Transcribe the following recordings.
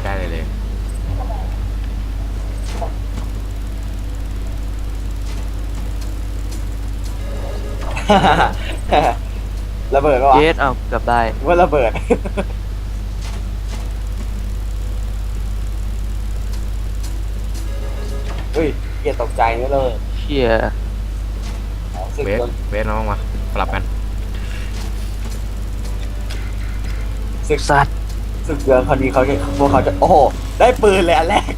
ไม่ได้เลยเลย ระเบิดปะวะเยสเอาเกือบได้ ว่าระเบิด เฮ้ยเกียตกใจนี่เลยเชี่ยอ๋อสึกเบสโดนเบสน้องมาปรับกัน สึกสัตว์ สึกเดือนคราวนี้เขาจะพวกเขาจะโอ้โหได้ปืนเลยอันแรก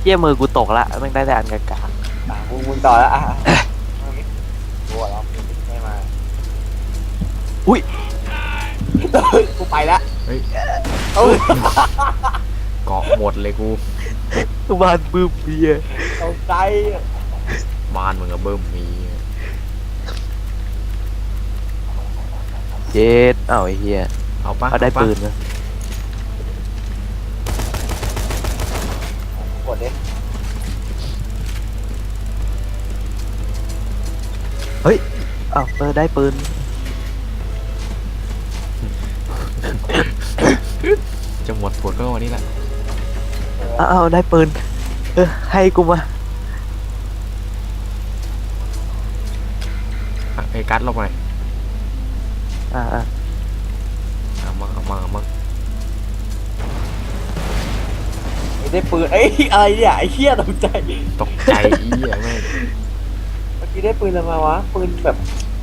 เชี่ยมือกูตกละแม่งได้แต่อันกากาอะมึงมึงต่อแล้วอะตัวเราไม่มาอุ้ยกูไปแล้วเฮ้ย เอ้ยเกาะหมดเลยกูบ้านปื้มเบียร์ตกใจ บ้านมึงก็เบิ่มมี เยสเอาไอ้เหี้ยเอาปะเขาได้ปะปืนนะกดดิเอาเออได้ปืนจะหมดปวดก็วันนี้แหละเอาเอาได้ปืน เออให้กูมาอะไอ้กัดลบหน่ อยอ่าอ่าเอามาเอามาเอามาไม่ได้ปืนเอ้ยอะไรเนี่ยไอ้เหี้ยตกใจตกใจอีอะแม่งเมื่อกี้ได้ปืนอะไรมาวะปืนแบบ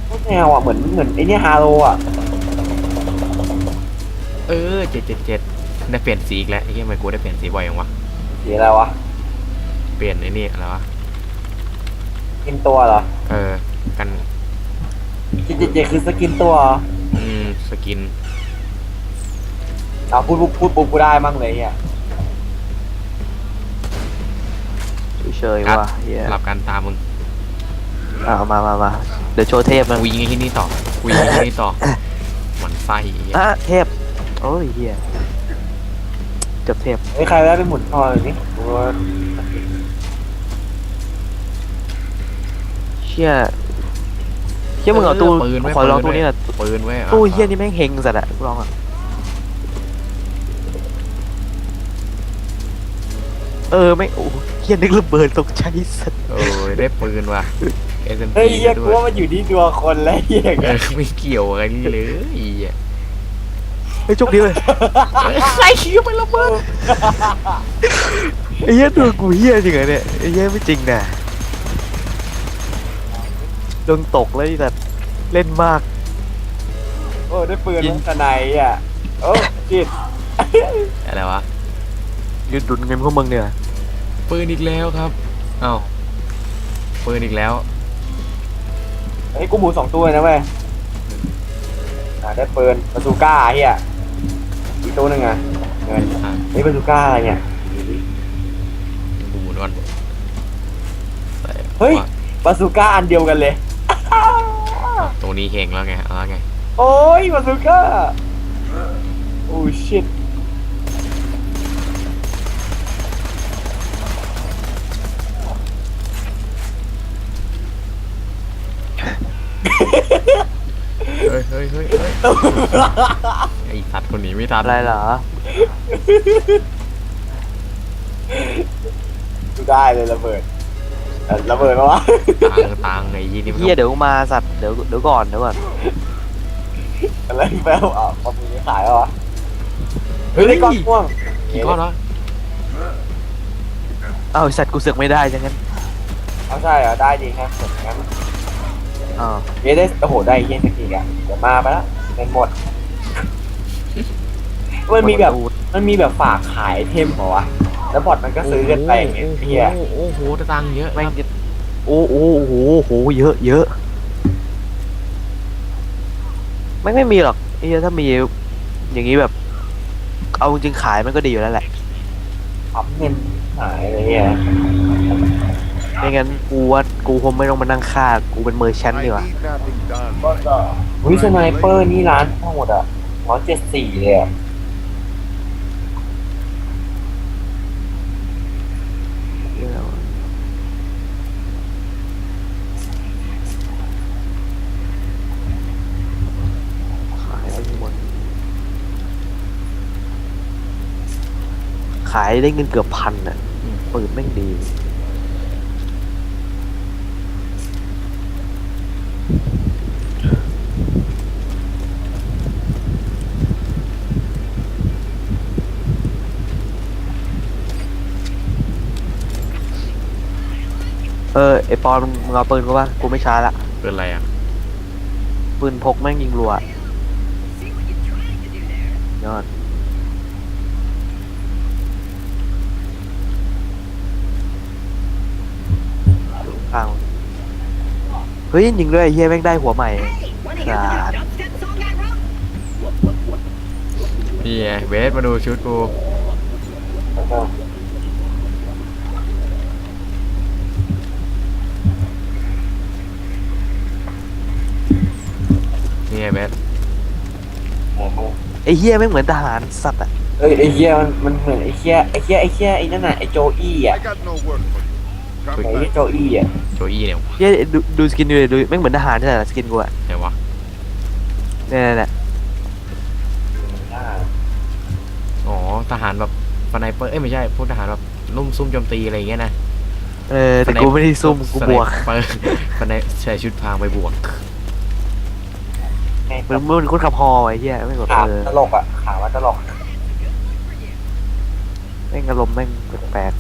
โคตรแนวอะเหมือนเหมือนไอ้เนี่ยฮาโลอะเออเจ็ดเจ็ดเจ็ดได้เปลี่ยนสีอีกแล้วไอ้เหี้ยทำไมกูได้เปลี่ยนสีบ่อยยังวะสีอะไรวะเปลี่ยนไอ้นี่อะไรวะกินตัวเหรอเออกัน เจเจเจคือสกินตัวเหรออืม สกิน เอาพูดพูดพูดปุ๊บกูได้มั่งเลยเนี่ยเฉยครับๆว่ะเหี้ยหลับกันตามมึงอ่ามามามาเดี๋ยวโชว์เทพมันกูยิงไอ้ที่นี่ต่อกูยิงไอ้ที่นี่ต่อหมันไส้ไอ้เหี้ยอะเทพโอ้ยเหี้ยจบเทพเฮ้ยใครได้ไปหมุนทอเลยนี่กูว่าเชี่ย เชี่ยมึงเอาตู้ปืนไว้ขอลองปืตู้นี้ไว้หน่อยปืนไว้อาตู้เฮี้ยนี่แม่งเฮงสัตว์อะกูลองอะเออไม่งโอ้เฮี้ยนึกระเบิดตกใจสัตว์เออได้ปืนว่ะ SMG เฮ้ยเหี้ยด้กูวยว่ามันอยู่ที่ตัวคนแล้วเหี้ยเออไม่เกี่ยวอะไรนี่เลยไอ้เหี้ยไอ้ยโชคดีเลยใครคิวไประเบิดไอ้เฮี้ยตัวกูเฮี้ยจริงเหรอเนี่ยไอ้เฮี้ยไม่จริงน่ะ โดนตกเลยแต่เล่นมาก โอ้ได้ปืนแล้วทนายอะโอ้จิตอะไรวะ ยืนดุนเงินพวกมึงเนี่ยปืนอีกแล้วครับ เอ้าปืนอีกแล้วเฮ้ยกูหมุนสองตัวเลยนะเว้ยอ่าได้ปืนบาซูก้าเฮียอีกตัวหนึ่งอะเงินอะเฮ้ยบาซูก้าอะไรเนี่ย ดูหมุนก่อนใส่เฮ้ย บาซูก้าอันเดียวกันเลยอะ ตรงนี้เฮงแล้วไงเอาแล้วไงโอ้ยบาซูก้าโอ้ชิตเฮ้ยเฮ้ยเฮ้ยเฮ้ยไอสัตว์คนนี้ไม่ทันอะไรเหรอกูได้เลยระเบิดเอ่อ ระเบิดปะวะตังตังไอ้ยี่นี่มันเฮี้ยเดี๋ยวกูมาสัตว์เดี๋ยวเดี๋ยวก่อนเดี๋ยวก่อนอะไรแปลว่าอะปอมือขายแล้ววะเฮ้ยได้ก้อนม่วงกี่ก้อนวะเอ้าไอ้สัตว์กูเสือกไม่ได้จังงั้นเอาใช่เหรอได้ดีครับส่วนงั้นอ้าว เย้ได้โอ้โหได้เย็นสกีอะเดี๋ยวมาไปละเงินหมด มันมีแบบมันมีแบบฝากขายไอเทมเหรอวะแล้วบอทมันก็ซื้อกันไปอย่างเงี้ยเฮียโอ้โหโอ้โหตังค์เยอะแม่งครับจะโอ้โอ้โอ้โหโอ้โหเยอะเยอะไม่งไม่มีหรอกไอ้เหี้ยถ้ามีอย่างนี้แบบ เอาจริงๆขายมันก็ดีอยู่แล้วแหละปั๊มเงินหายอะไรเงี้ยไม่งั้นกูว่ากูคงไม่ต้องมานั่งฆ่ากูเป็นเมอร์ชันดีกว่าวิสไนเปอร์นี่ร้านทั้งหมดอะร้อยเจ็ดสี่เลยอะ ขายได้เงินเกือบพันอะปืนแม่งดี เออไอปอนมึงเอาปืนกูป่ะกูไม่ใช้ละเป็นอะไรอะ ปืนพกแม่งยิงรัว เฮ้ยยิงด้วยไอ้เฮียแม่งได้หัวใหม่ Wanna hear the new dubstep song I wrote? นี่ไงเบสมาดูชุดกูนี่ไงเบสไอ้เฮียแม่งเหมือนทหารสัตว์อะเอ้ยไอ้เหี้ยมันมันเหมือนไอ้เหี้ยไอ้เหี้ยไอ้เหี้ยไอ้นั่นน่ะไอ้โจอี้อะ I got no work for you. ไอ้ Come เหี้ย back. โจอี้อะโจอี้เนี่ยเฮียดูดูสกินดูดิดูแม่งเหมือนทหารใช่ไหมสกินกูอะไหนวะเนี่ยเนี่ยเนี่ยอ่าอ๋อทหารแบบสไนเปอร์เอ้ยไม่ใช่พวกทหารแบบลุ่มซุ่มโจมตีอะไรอย่างเงี้ยนะเออแต่กูไม่ได้ซุ่มกูบวกสไนเปอร์สไนใส่ชุดพรางไปบวกแม่งมึงมึงคนขับฮอไอ้เฮียไม่งกดขาเออตลกอะขาว่าตลกแม่งอารมณ์แม่งแปลก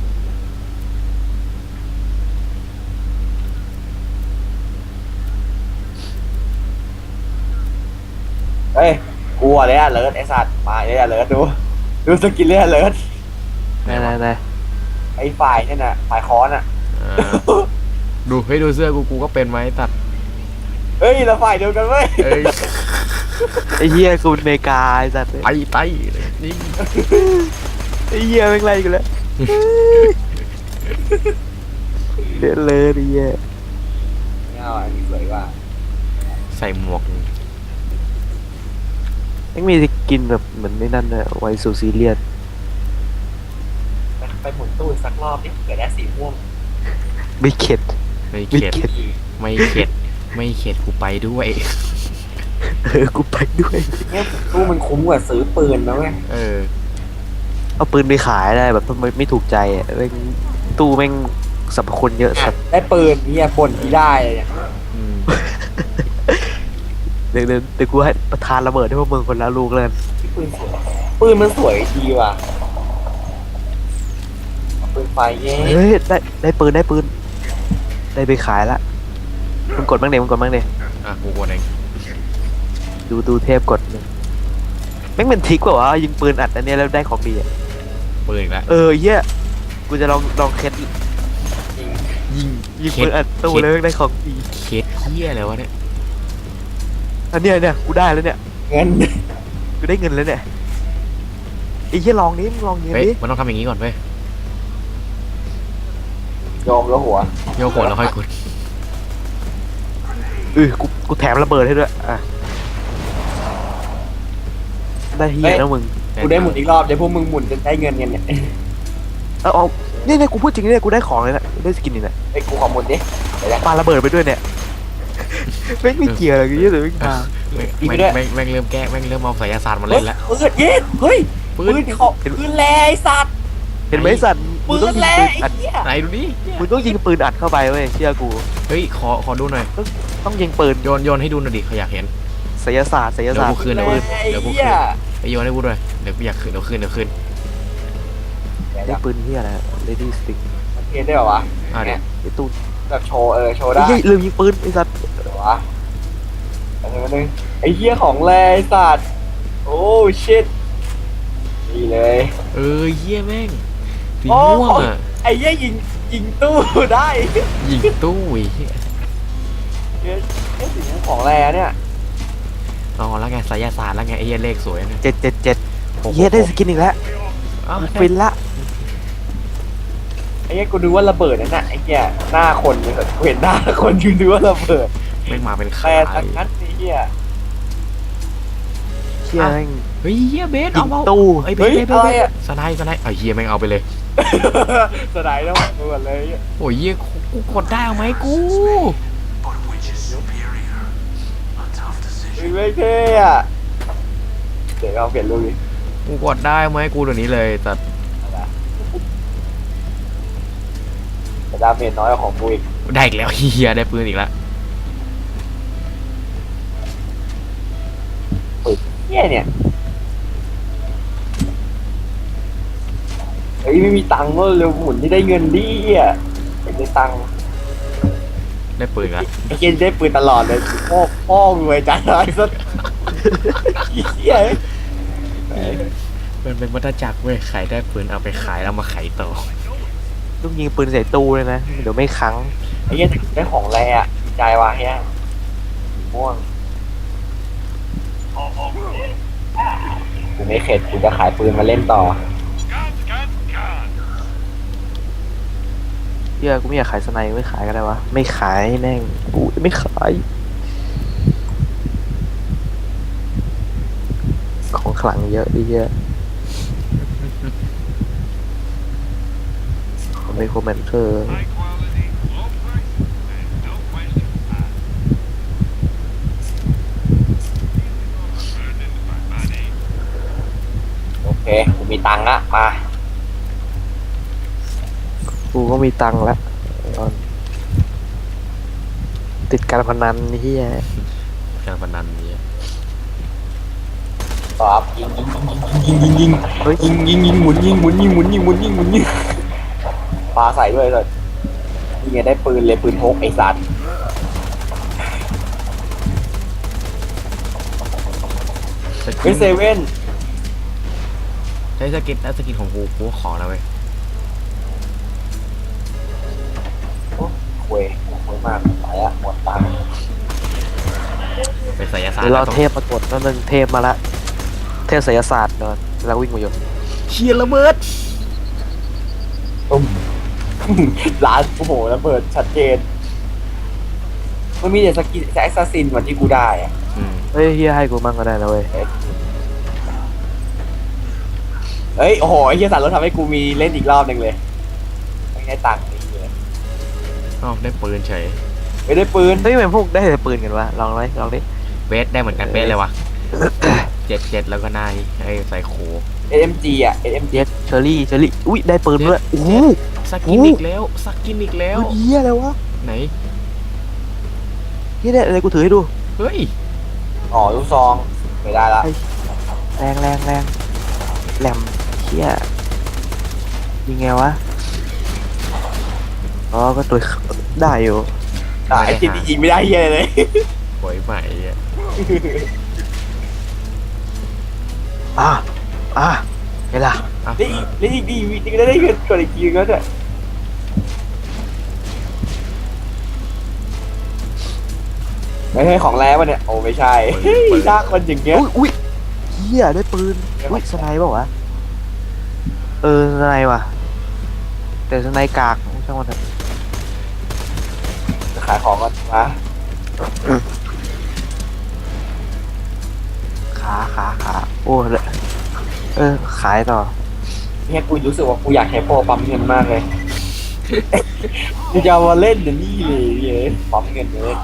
เอ้ยกลัวเลยอะเลิศไอ้สัตว์มาเลยอะเลิศดู ดูสกินเลยอะเลิศๆไหนไหนไหนไอ้ฝ่ายเนี่ยน่ะฝ่ายค้อนอะอ่าดูเฮ้ยดูเสื้อกูกูก็เป็นไหมตัดเฮ้ยเราฝ่ายเดียวกันเว้ยเอ้ยไอ้เฮียกูเป็นอเมริกาไอ้สัตว์ไปไปนี่ไอ้เฮียแม่งไล่กูแล้วเดือดเลยไอ้เฮียไม่เอาอันนี้สวยกว่า ใส่หมวก แม่งมีสกินแบบเหมือนในนั่นเลยไวซูซีเรียสไปไปหมุนตู้อีกสักรอบดิเกิดได้สีม่วงไม่เข็ด ไม่ไม่เข็ดเข็ด ไม่เข็ด ไม่เข็ดกูไปด้วย เออ กูไปด้วย เนี่ยตู้มันคุ้มกว่าซื้อปืนนะเว้ยเออ เอาปืนไปขายได้แบบทำไมไม่ถูกใจอะแม่งตู้แม่งสรรพคุณเยอะสัตว์ได้ปืนเนี่ยบ่นที่ได้เลยเนี่ยอืม เดี๋ยวเดี๋ยวเดี๋ยวกูให้ประธานระเบิดให้พวกมึงคนละลูกเลยปืนสวยปืนมันสวยดีว่ะปืนไฟเย้เฮ้ยได้ได้ปืนได้ปืน ได้ไปขายละมึงกดบ้างเดมึงกดบ้างเดอะกูกดเองดูดูเทพกดหนึ่งแม่งเป็นทริกเปล่าวะยิงปืนอัดอันเนี้ยแล้วได้ของดีอะปืนอีกแล้ว เออเหี้ยกูจะลองลองเคสจริงยิงยิงปืนอัดตู้แล้วแม่งได้ของดี เคสเฮียอะไรวะเนี่ย อันเนี้ยเนี่ยกูได้แล้วเนี่ยเงินกูได้เงินแล้วเนี่ยไอ้เหี้ยลองนี้มึงลองเงี้ยเฮ้ยดิมันต้องทำอย่างนี้ก่อนเว้ยยอมแล้วหัวโยกหัวแล้วค่อยกดเออกูกูแถมระเบิดให้ด้วยอะได้เฮียนะมึงกูได้หมุนอีกรอบเดี๋ยวพวกมึงหมุนจนได้เงินกันเนี่ยเอาเอาเนี่ยเนี่ยกูพูดจริงเนี่ยกูได้ของเลยนะกูได้สกินนี่แหละไอ้ยกูขอหมุนดิเดี๋ยวนะปาระเบิดไปด้วยเนี่ย แม่งไม่เกี่ยวอะไรกันเยอะเลยไม่มาแม่งอีกแม่งด้วยแม่งแม่งเริ่มแก้แม่งเริ่มเอาไสยศาสตร์มาเฮ้เล่ยนแล้ว ปืนเย็ดเฮ้ยปืปืน นเขาปืนแร่ไอ้สัตว์เห็นไหมสัตว์ปืมึงต้องนยิงแร่ปืนไอ้อัดเหี้ยไหนดูดิมึงต้องยิงปืนอัดเข้าไปเว้ยเชื่อกู เฮ้ยขอขอดูหน่อยต้องยิงปืนโยนโยนให้ดูหน่อยดิเขาอยากเห็น ศิลศาสตร์ศิลเดี๋ยวศาสตกูร์ คืนแร่เดี๋ยวกูไอ้เดี๋ยวกูเหี้คืยนไปโยนให้กูด้วยเดี๋ยวกูอยากคืนเดี๋ยวคืนเดี๋ยวคืนได้ปืนที่อะไร Lady Stick มันเทได้เหรอวะอะเดี๋ยวไอ้ตู้ แบบโชว์เออโชว์ไอ้ได้เหี้ยลืมยิงปืนไอ้สัตว์เหรอวะอันนึงอันนึงไอ้เหี้ยของแร่ไอ้สัตว์โอ้ชิตดีเลย เออเยี่ยแม่งสีโอ้ ม่วงอะไอ้เหี้ยยิงยิงตู้ได้ยิงตู้อีกเหี้ยไอ้สีม่วงของแร่เนี่ยอ๋อแล้วไงไสยศาสตร์แล้วไงไอ้เหี้ยเลขสวยนะเจ็ดเจ็ดเจ็ดโอ้โหเหี้ยได้สกินอีกแล้วอ้าวกูฟินละไอ้เหี้ยกูดูว่าระเบิดนั่นน่ะไอ้เหี้ยหน้าคนเลยกูเห็นหน้าคนกูดูว่าระเบิดแม่งมาเป็นแร่ขายทั้งนั้นไอ้เหี้ย เชี่ยแม่ง เฮ้ยเฮียเบสยิเอางเอาตู้ เฮ้ยเบเฮ้สยเบสเบอะไรสอะสไนด์สไนด์เอาเฮียแม่งเอาไปเลย สไลด์แล้วหมดเลย โอ้ยเฮียกูกดได้เอาไหมกูมึงไม่เท่อะเดี๋ยวเราเปลี่ยนรูปดิกูกดได้ไหมกูเดี๋ยวนี้เลยแต่ ดาเมจน้อยกว่าของกูอีกได้อีกแล้วเฮียได้ปืนอีกแล้วเฮียเนี่ยเฮ้ยไม่มีตังค์ก็เร็วหมุนที่ได้เงินดิอะอยากได้ตังค์ได้ปืนอีกแล้วไอ้เกนได้ปืนตลอดเลยพ่อพ่อรวยจังเลยสัสเฮียมันเป็นวัฏจักรเว้ยขายได้ปืนเอาไปขายแล้วมาขายต่อ ต้องยิงปืนใส่ตู้เลยนะ เดี๋ยวไม่ค้างไอ้เฮียได้ของแรอะดีใจว่ะเฮียม่วงกูไม่เข็ดกูจะขายปืนมาเล่นต่อเฮียกูไม่อยากขายสไนด์ไม่ขายก็ได้วะ ไม่ขายแม่งกูไม่ขาย ของขลังเยอะดิเยอะ ผมเป็นคอมเมนเตอร์โอเคกูมีตังค์ละมา กูก็มีตังค์แล้วตอนติดการพนันเฮียการพนันนี้ตอบยิงยิงยิงยิงยิงยิงเฮ้ยยิงยิงยิงหมุนยิงหมุนยิงหมุนยิงหมุนยิงหมุนยิง ปลาใส่ด้วยเลยยิงไงได้ปืนเลยปืนพกไอ้สัตว์สกิเฮ้ยนเซเว่นใช้สกินแล้วสกินของกูกูขอนะเว้ยโอ้คุยคุยมากไปอะหมดตังค์ไปใส่ยาสารเดี๋ยวเราแล้วต้องเทพปรากฏนั่นนึงเทพมาละ เทพศิลศาสตร์เดินแล้ววิ่งมาหยดเชียร์ระเบิดตุ้ม ร้านโอ้โหระเบิดชัดเจน มันมีแต่สกินแอสซัสซินวันที่กูได้อะอืมเฮ้ยเฮียให้กูมั่งก็ได้นะเว้ยเฮ้ยโอ้โหไอ้เฮียสัตว์รถทำให้กูมีเล่นอีกรอบหนึ่งเลยไม่ได้ตังค์ไอ้เหี้ยอ้าวได้ปืนเฉยไม่ได้ปืนเฮ้ยมันพวกได้แต่ปืนกันวะลองเลยลองดิเบสได้เหมือนกันเบสเลยว่ะเจ็ดเจ็ดแล้วก็นายไอ้ใส่โค AMG อะ AMG เย็ดเชอรี่เชอรี่อุ้ยได้ปืนด้วยโอ้โหสกินโอ้อีกแล้วสกินอีกแล้วเฮียอะไรวะไหนเฮียได้อะไรกูถือให้ดูเฮ้ยอ๋อลูกซองไม่ได้ละแรงแรงแรงแหลมเฮียยิงไงวะอ๋อก็ตัวได้อยู่แต่ไอ้ที่ยิงไม่ได้เฮียเลยหวยใหม่อะอะอะไงล่ะ อ้าวได้อีกได้อีกดีจริงๆได้ได้เงินกดอีกทีนึงแล้วด้วยไม่ใช่ของแร้วะเนี่ย โอ้ไม่ใช่เฮ้ยลากมันอย่างเงี้ย อุ้ยอุ้ยเฮียได้ปืนอุ้ยสไนเปล่าวะเออสไนว่ะ แต่สไนกากช่างมันเถอะขายของก่อนมาขาขาขาโอ้เลยเออขายต่อ เนี่ยกูรู้สึกว่ากูอยากใช้โปรปั๊มเงินมากเลยกูจะเอามาเล่นเดี๋ยวนี้เลยเย้ปั๊มเงินเลย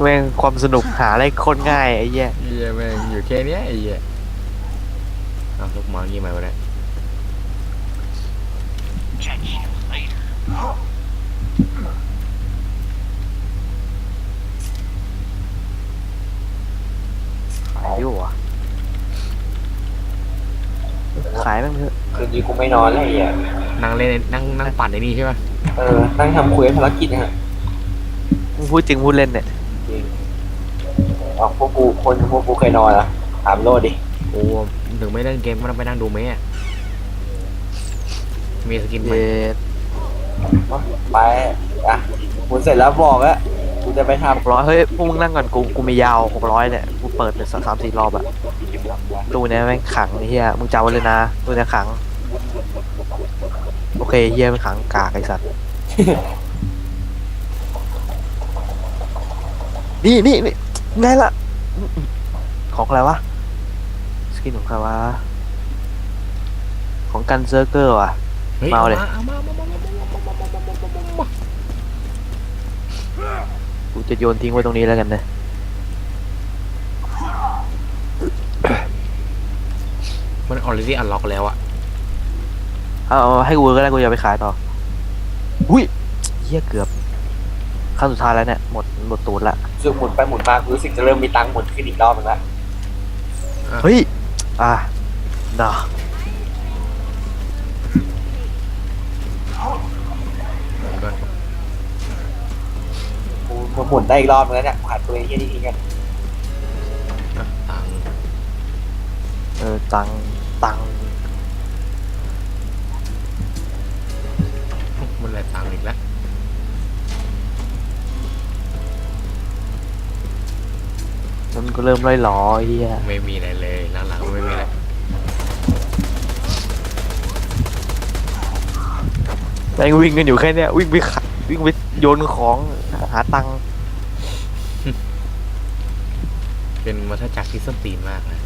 แม่งความสนุกหาอะไรโคนง่ายไอ้เหี้ยเหี้ยแม่งอยู่แค่เนี้ยไอ้เหี้ยอ้าวลูกหมางี้มาวะเนี่ยขายอยู่วะ ขายแม่งเถอะคืนนี้กูไม่นอนแล้วไอ้เหี้ยนั่งเล่นนั่งนั่งปั่นไอ้นี่ใช่ป่ะเออ นั่งทำคุยภารกิจนะฮะมึงพูดจริงพูดเล่นเนี่ยจริงเอาพวกกูคนพวกกูเคยนอนอะถามโลดดิกูถึงไม่เล่นเกมก็ต้องไปนั่งดูเมะมีสกินไหมเย็ดไปอะกูเสร็จแล้วบอกอะ กูจะไปทหกร้อยเฮ้ยพวกมึงนั่งก่อนกูกูมียาวหกร้อยเนี่ยกูเปิดไปสามสามสี่รอบอะำตู้เนี้ยแม่งขังไอ้เฮียมึงจำไว้เลยนะตู้เนี้ยขัง โอเคเฮียมันขังกากไอสัตว์ นี่นี่นี่ไงล่ะ ของอะไรวะ สกินของใครวะ ของกันเซอร์เกอร์ว่ะเฮ้ยมาเอาเลย เอามาเอามาเอามาเอามาเอามาเอามาเอามา กูจะโยนทิ้งไว้ตรงนี้แล้วกันนะ มัน already unlock แล้วอะเอาเอาให้กูก็ได้กูจะเอาไปขายต่อ อุ้ยเหี้ยเกือบขั้นสุดท้ายแล้วเนี่ย หมดหมดตูดละรู้สึกหมุนไปหมุนมากูรู้สึกจะเริ่มมีตังค์หมุนขึ้นอีกรอบนึงละเฮ้ย อะน่ะ ก่อน กูกูหมุนได้อีกรอบนึงแล้วเนี่ยผ่านตัวไอ้เหี้ยนี่ทิ้งกันอะตังค์เออตังตังมันอะไรตังค์อีกแล้วมันก็เริ่มล่อยหลอไอ้เฮียไม่มีอะไรเลยหลังๆไม่มีอะไรแม่งวิ่งกันอยู่แค่เนี้ยวิ่งไปขัดวิ่งไปโยนของ หาตังค์เป็นวัฏจักรที่ส้นตีนมากนะ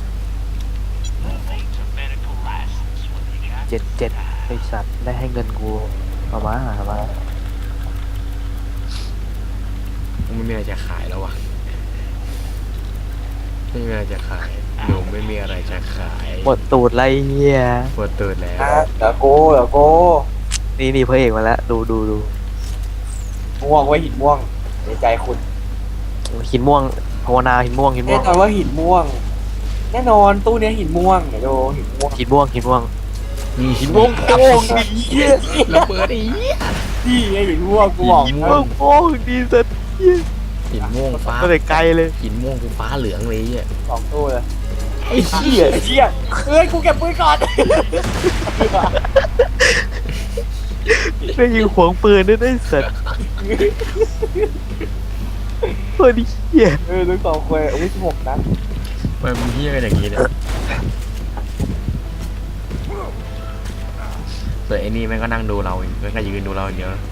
เจ็ดเจ็ดไอสัตว์ได้ให้เงินกูเอามาเอามาไม่มีอะไรจะขายแล้ววะไม่มีอะไรจะขายหนูไม่มีอะไรจะขายหมดตูดไรเฮียปวดตื่นแล้วอะเดี๋ยวโกเดี๋ยวโกนี่นี่พระเอกมาแล้ว ดูดูดู ม่วงไว้หินม่วงในใจคุณหินม่วงภาวนาหินม่วงหินม่แน่วงนอนว่าหินม่วง แน่นอนตู้เนี้ยหินม่วงเดี๋ยวดูหินม่วงหินม่วงหินม่วงหินม่วงโป้งดีเหี้ยระเบิดอีนี่ไงหินม่วงกูบอกหินเลม่วยงโป้งดีสัตว์เหี้ยหินม่วงฟ้าก็เลยไกลเลยหินม่วงกูฟ้าเหลืองเลยอะสองตู้เลยไอ้เหี้ยไอ้เชี่ยเอ้ยกูเก็บปืนก่อน ได้ยิงขวงปืนด้วยไอ้สัตว์เฮ้ยเหี้ยเออลูกสองคนอุ้ยสิบหกนัดมันมีเฮี้ยกันอย่างนี้เนี่ยส่วนไอ้นี่แม่งก็นั่งดูเราอีกแม่งก็ยืนดูเราอย่างเดียวนะ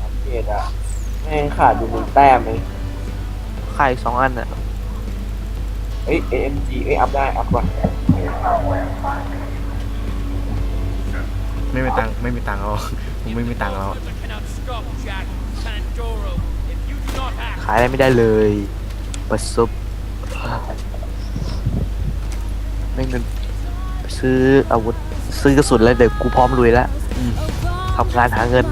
อัปเกรดอะแม่งขาดอยู่หนึ่งแต้มเลยไข่สองอันอะเอ้ย AMG เอ้ยอัพได้อัพก่อน ไม่มีตังค์ไม่มีตังค์เราผมไม่มีตังค์เรา cannot stop Jack Pandoro if you do not act. ขายอะไรไม่ได้เลยประสบไม่เงินซื้ออาวุธซื้อกระสุนแล้วเดี๋ยวกูพร้อมลุยแล้วทำงานหาเงิน